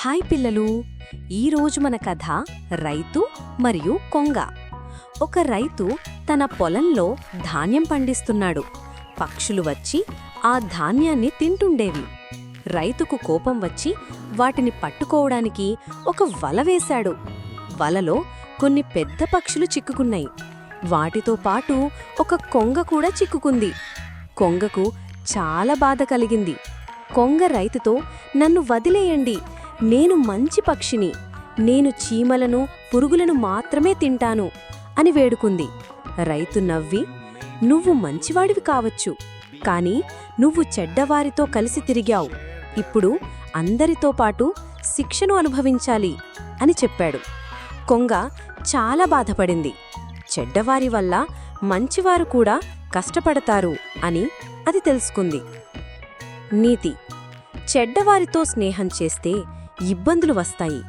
Hi పిల్లలు. ఈరోజు మన కథ రైతు మరియు కొంగ. ఒక రైతు తన పొలంలో ధాన్యం పండిస్తున్నాడు. పక్షులు వచ్చి ఆ ధాన్యాన్ని తింటుండేవి. రైతుకు కోపం వచ్చి వాటిని పట్టుకోవడానికి ఒక వల వేశాడు. వలలో కొన్ని పెద్ద పక్షులు చిక్కుకున్నాయి. వాటితో పాటు ఒక కొంగ కూడా చిక్కుకుంది. కొంగకు చాలా బాధ కలిగింది. కొంగ రైతుతో నన్ను వదిలేయండి. నేను మంచి పక్షిని నేను చీమలను పురుగులను మాత్రమే తింటాను అని వేడుకుంది. రైతు నవ్వి నువ్వు మంచివాడివి కావచ్చు కాని నువ్వు చెడ్డవారితో కలిసి తిరిగావు. ఇప్పుడు అందరితో పాటు శిక్షను అనుభవించాలి అని చెప్పాడు. కొంగ చాలా బాధపడింది. చెడ్డవారి వల్ల మంచివారు కూడా కష్టపడతారు అని అది తెలుసుకుంది. నీతి చెడ్డవారితో స్నేహం చేస్తే ఇబ్బందులు వస్తాయి.